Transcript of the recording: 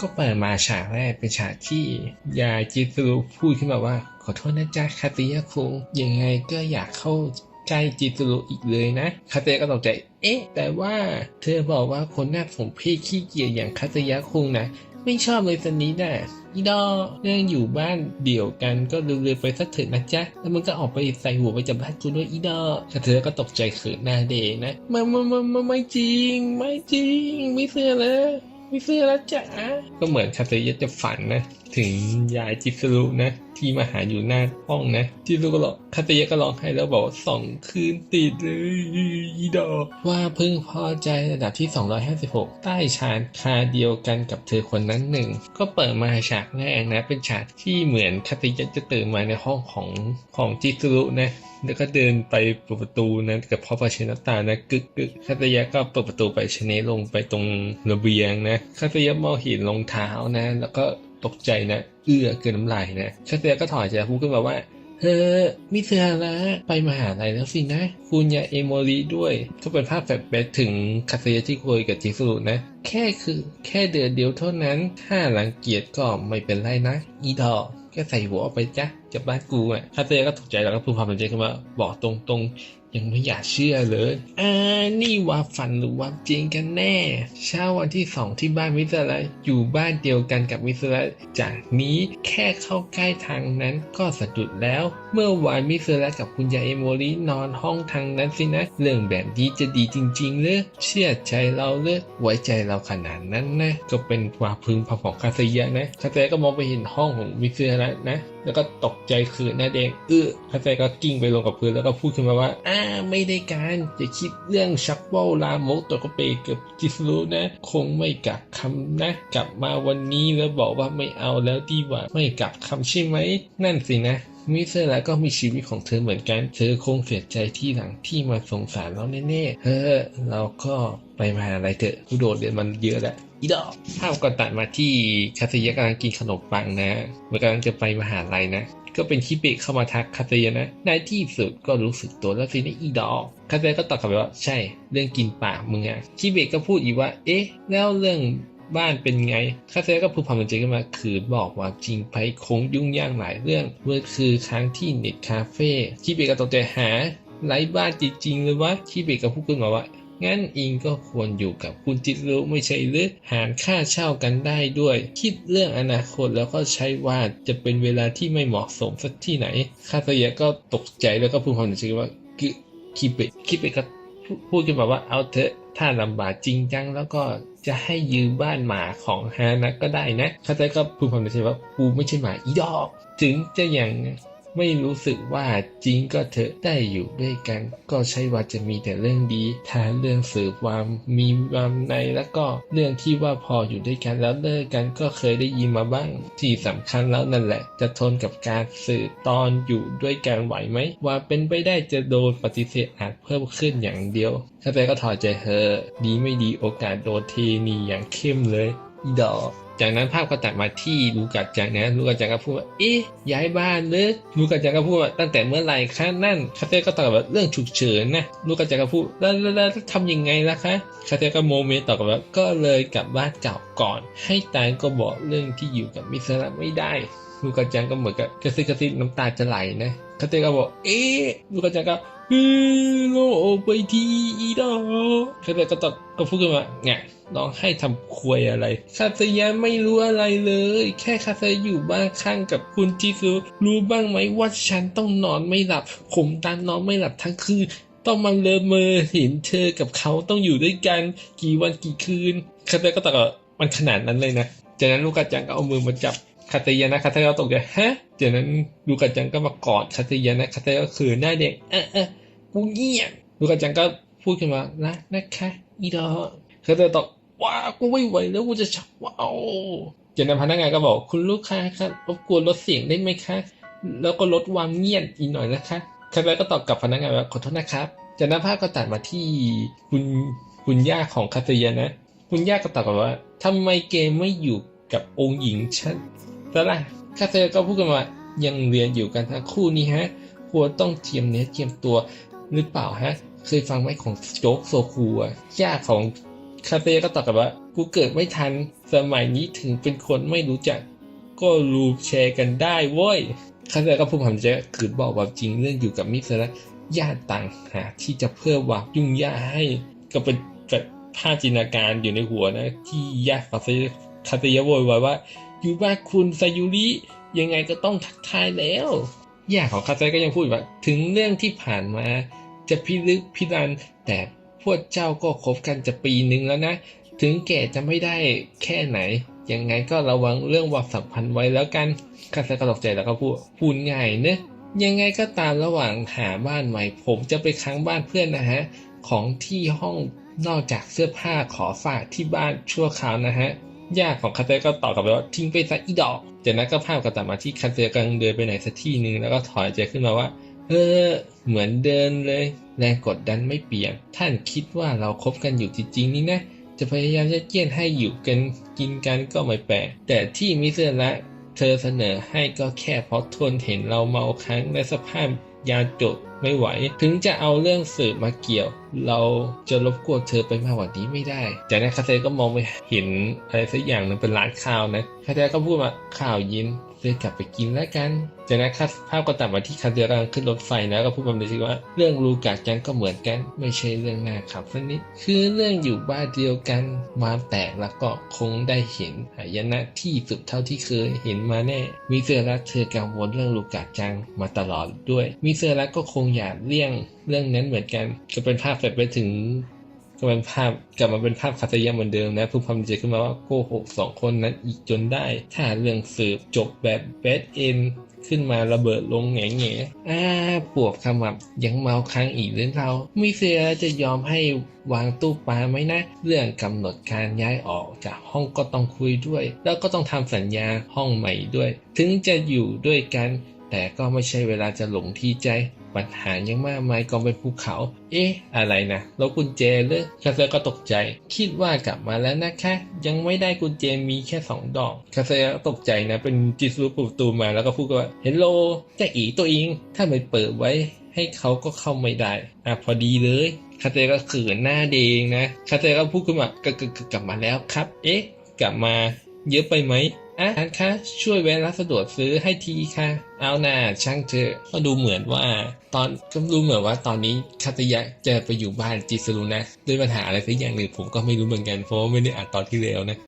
ก็เปิดมาฉากแรกเป็นฉากที่ยายจิตรุพูดขึ้นมาว่า ขอโทษนะจ๊ะคาติยะคุงยังไงก็อยากเข้าใกล้จิตรุอีกเลยนะคาติยะก็ตกใจ เอ๊ะ แต่ว่าเธอบอกว่าคนหน้าผมเพศขี้เกียจอย่างคาติยะคุงนะไม่ชอบเลยสันนี้น่ะอีดอเรื่องอยู่บ้านเดี่ยวกันก็เร็วๆไปสักเถิดนะจ๊ะ แล้วมันก็ออกไปใส่หัวไปจากบ้านกูด้วยอีดอกระเธอก็ตกใจเขินหน้าเดงนะมามามามาไม่จริง ไม่จริง ไม่เชื่อเลย ไม่เชื่อแล้วจ้ะก็เหมือนคาเซยะจะฝันนะ ถึงยายจิสรุนะ ที่มาหาอยู่หน้าห้องนะจิสรุก็ร้องคาเตยก็ร้องไห้แล้วบอกว่าสองคืนติดเลยอีดอกว่าพิ่งพอใจระดับที่ 256 ใต้ชานคาเดียวกันกับเธอคนนั้นหนึ่ง ก็เปิดมาฉากแรกนะ เป็นฉากที่เหมือนคาเตยจะตื่นมาในห้องของของจิสรุนะแล้วก็เดินไปเปิดประตูนะกับพ่อประชินตานะกึกกึกคาตยะก็เปิดประตูไปชเนลงไปตรงระเบียงนะคาตยะมองเห็นรองเท้านะ แล้วก็ ตกใจนะ เอื้อเกินน้ำลายนะคาตยก็ถอยใจพูดขึ้นมาว่าเฮ้อมิเตอระไปมหาลัยแล้วสินะ คุณยาเอโมริด้วย ก็เป็นภาพแฟลชแบ็กถึงคาเซยที่คุยกับจิสุรุนะ แค่คือแค่เดือนเดียวเท่านั้น ถ้าหลังเกียจก็ไม่เป็นไรนะ อีดอกแค่ใส่หัวออกไปจ้ะจากบ้านกูอะคาเต้ก็ตกใจแล้วก็พูดความเป็นจริงขึ้นมาบอกตรงๆ ยังไม่อยากเชื่อเลยอ่านี่ว่าฝันหรือว่าจริงกันแน่ เช้าวันที่สองที่บ้านมิสระอยู่บ้านเดียวกันกับมิสระจากนี้แค่เข้าใกล้ทางนั้นก็สะดุดแล้ว เมื่อวานมิสระกับคุณยายเอโมรินอนห้องทางนั้นสินะ เรื่องแบบนี้จะดีจริงๆเลยเชื่อใจเราเลยไว้ใจเราขนาดนั้นนะก็เป็นความพึงพอของคาเซียนะคาเซยก็มองไปเห็นห้องของมิสระนะ แล้วก็ตกใจคือหน้าแดงเอื้อคาเซก็กิ้งไปลงกับพื้นแล้วก็พูดขึ้นมาว่าอ่าไม่ได้การอย่าคิดเรื่องชักว่าวลามกตัวก็เปเกับจิสรุนะ คงไม่กลับคำนะกลับมาวันนี้แล้วบอกว่าไม่เอาแล้วดีกว่าไม่กลับคำใช่ไหมนั่นสินะมิเซอร์แล้วก็มีชีวิตของเธอเหมือนกัน เธอคงเสียใจที่หลังที่มาสงสารเราแน่ๆเฮ้อเราก็ไปมาอะไรเถอะกูโดดเรียนมันเยอะแล้ว อีดอกภาพก็ตัดมาที่คาเซยะกำลังกินขนมปังนะเหมือนกำลังจะไปมหาลัยนะ ก็เป็นคิเบะเข้ามาทักคาเซยะนะในที่สุดก็รู้สึกตัวแล้วสินะอีดอกคาเซยะก็ตอบกลับไปว่าใช่ เรื่องกินปากมึงอะคิเบะก็พูดอีกว่า เอ๊ะ แล้วเรื่องบ้านเป็นไงคาเซยก็พูดความจริงขึ้นมาคือบอกว่าจริงไปคงยุ่งยากหลายเรื่องเมื่อคือครั้งที่เน็ตคาเฟ่คิเบะก็ตกใจหาไร้บ้านจริงๆเลยวะคิเบะก็พูดขึ้นมาว่า งั้นอิงก็ควรอยู่กับคุณจิตรุไม่ใช่หรือหารค่าเช่ากันได้ด้วย คิดเรื่องอนาคตแล้วก็ใช้ว่าจะเป็นเวลาที่ไม่เหมาะสมสักที่ไหนคาตยะก็ตกใจแล้วก็พูดความจริงว่าคือคิเบะคิเบะก็พูดขึ้นมาว่าเอาเถอะถ้าลำบากจริงจังแล้วก็จะให้ยืมบ้านหมาของฮานะก็ได้นะคาตยะก็พูดความจริงว่ากูไม่ใช่หมาอีดอก ถึงจะอย่าง ไม่รู้สึกว่าจริงก็เถอะได้อยู่ด้วยกัน ก็ใช่ว่าจะมีแต่เรื่องดีถ้าเรื่องสืบความมีความในแล้วก็เรื่องที่ว่าพออยู่ด้วยกันแล้วเลิกกันก็เคยได้ยินมาบ้าง ที่สำคัญแล้วนั่นแหละ จะทนกับการสืบตอนอยู่ด้วยกันไหวไหมว่าเป็นไปได้จะโดนปฏิเสธอาจเพิ่มขึ้นอย่างเดียวข้าใจก็ถอดใจเธอดีไม่ดีโอกาสโดนเทนีอย่างเข้มเลย อีดอก จากนั้นภาพก็ตัดมาที่ลูกัดจังนะลูกัดจังก็พูดว่าเอ๊ะย้ายบ้านเลยลูกัดจังก็พูดว่าตั้งแต่เมื่อไหร่คะนั่นคาเต้ก็ตอบว่าเรื่องฉุกเฉินนะลูกัดจังก็พูดแล้วแล้วทำยังไงล่ะคะคาเต้ก็โมเมตอบกลับว่าก็เลยกลับบ้านเก่าก่อน ให้ตายก็บอกเรื่องที่อยู่กับมิสระไม่ได้ลูกัดจังก็เหมือนกับกระซิบกระซิบน้ำตาจะไหลนะคาเต้ก็บอกเอ๊ะลูกัดจังก็ โลกไปทีอีดอกคาเต้ก็ตอบก็พูดขึ้นมาไงร้องให้ทำควยอะไรคาเซยะไม่รู้อะไรเลย แค่คาเซยะอยู่บ้านข้างกับคุณจิซุรู้บ้างไหมว่าฉันต้องนอนไม่หลับผมตานอนไม่หลับทั้งคืนต้องมาเลอเมอเห็นเธอกับเขาต้องอยู่ด้วยกันกี่วันกี่คืนคาเซยะก็ตอบมันขนาดนั้นเลยนะจากนั้นลูกกาจังก็เอามือมาจับคาเตยะนะคาเตยะก็ตกใจฮะจากนั้นลูกกาจังก็มากอดคาเตยะนะคาเตยะก็คือหน้าเด็กเออเออ กูเงี้ยลูกกาจังก็พูดขึ้นมานะนะคะอีดอกคาเตยะตอบว้ากูไม่ไหวแล้วกูจะชักว้าวจากนั้นพนักงานก็บอกคุณลูกค้าครับรบกวนลดเสียงได้ไหมคะแล้วก็ลดความเงียบอีกหน่อยนะคะคาเตยก็ตอบกับพนักงานว่าขอโทษนะครับจากนั้นภาพก็ตัดมาที่คุณคุณย่าของคาเตยนะ คุณย่าก็ตอบกลับว่าทำไมเกมไม่อยู่กับองค์หญิงฉันแต่ละคาเตยก็พูดกันว่ายังเรียนอยู่กันทั้งคู่นี่ฮะควรต้องเทียมเนื้อเทียมตัว หรือเปล่าฮะ เคยฟังไหมของโจ๊กโซคูอะย่าของคาเฟ่ก็ตอบกลับว่า กูเกิดไม่ทัน สมัยนี้ถึงเป็นคนไม่รู้จัก ก็รูมแชร์กันได้เว้ยคาเซก็พูดความจริงคือบอกว่าจริงเรื่องอยู่กับมิสและญาติต่างหากที่จะเพิ่มว่ายุ่งยากให้ก็เป็นแบบภาพจินตนาการอยู่ในหัวนะ ที่ญาติคาเซคาเซยะโวยวายว่าอยู่บ้านคุณซายุริยังไงก็ต้องทักทายแล้ว ญาติของคาเซก็ยังพูดว่า ถึงเรื่องที่ผ่านมา จะพิลึกพิรัน แต่พวกเจ้าก็คบกันจะปีหนึ่งแล้วนะ ถึงแก่จะไม่ได้แค่ไหน ยังไงก็ระวังเรื่องวักสัมพันธ์ไว้แล้วกันคาเซก็ตกใจแล้วก็พูดพูดง่ายเนอะยังไงก็ตามระหว่างหาบ้านใหม่ ผมจะไปค้างบ้านเพื่อนนะฮะ ของที่ห้องนอกจากเสื้อผ้าขอฝากที่บ้านชั่วคราวนะฮะ ญาของคาเซก็ตอบกลับไปว่าทิ้งไปซะอีดอกจากนั้นก็ภาพก็ตัดมาที่คาเซกำลังเดินไปไหนสักที่หนึ่งแล้วก็ถอยใจขึ้นมาว่าเออเหมือนเดินเลยแรงกดดันไม่เปลี่ยน ท่านคิดว่าเราคบกันอยู่จริงๆนี่นะจะพยายามจะเกี้ยนให้อยู่กันกินกันก็ไม่แปลกแต่ที่มิเซอร์ละเธอเสนอให้ก็แค่เพราะทนเห็นเราเมาครั้งและสภาพยาจด ไม่ไหว ถึงจะเอาเรื่องสืบมาเกี่ยว เราจะรบกวนเธอไปมากกว่านี้ไม่ได้ จากนั้นคาเซก็มองไปเห็นอะไรสักอย่างนึงเป็นร้านข้าวนะคาเซก็พูดว่าข้าวยิน เลยกลับไปกินแล้วกัน จากนั้นภาพก็ตัดมาที่คาเซกำลังขึ้นรถไฟแล้วก็พูดแบบนี้ว่า เรื่องรูกาจังก็เหมือนกัน ไม่ใช่เรื่องน่าขับสักนิดคือเรื่องอยู่บ้านเดียวกันมาแตกแล้วก็คงได้เห็นหายนะที่สุดเท่าที่เคยเห็นมาแน่ มิเซอร์รักเธอกังวลเรื่องลูกาจังมาตลอดด้วย มิเซอร์รักก็คงอยากเลี่ยงเรื่องนั้นเหมือนกันก็เป็นภาพแบบไปถึง ก็เป็นภาพกลับมาเป็นภาพคาตยะเหมือนเดิมนะพูดความจริงขึ้นมาว่าโกหกสองคนนั้นอีกจนได้ถ้าเรื่องสืบจบแบบแบดเอ็นขึ้นมาระเบิดลงแง่แง่อ่าปวกขมับยังเมาค้างอีกหรือเรามิเซียจะยอมให้วางตู้ปลาไหมนะ เรื่องกำหนดการย้ายออกจากห้องก็ต้องคุยด้วย แล้วก็ต้องทำสัญญาห้องใหม่ด้วย ถึงจะอยู่ด้วยกัน แต่ก็ไม่ใช่เวลาจะหลงที่ใจ ปัญหายังมากมายกองเป็นภูเขา เอ๊ะ อะไรนะแล้วกุญแจเลยคาเซก็ตกใจ คิดว่ากลับมาแล้วนะคะ ยังไม่ได้กุญแจมีแค่สองดอกคาเซก็ตกใจนะ เป็นจิสรุปประตูมาแล้วก็พูดว่าเฮลโลจะอีตัวเอง ถ้าไม่เปิดไว้ให้เขาก็เข้าไม่ได้ อะพอดีเลยคาเซก็ขินหน้าเดงนะคาเซก็พูดขึ้นมากกกกลับมาแล้วครับ เอ๊ะ กลับมาเยอะไปไหมอะท่านคะช่วยแวะร้านสะดวกซื้อให้ทีค่ะ เอาหน่าช่างเถอะก็ดูเหมือนว่า ตอนก็ดูเหมือนว่าตอนนี้คาตยะจะไปอยู่บ้านจิสรุนะด้วยปัญหาอะไรสักอย่างหนึ่งผมก็ไม่รู้เหมือนกันเพราะว่าไม่ได้อ่านตอนที่แล้วนะ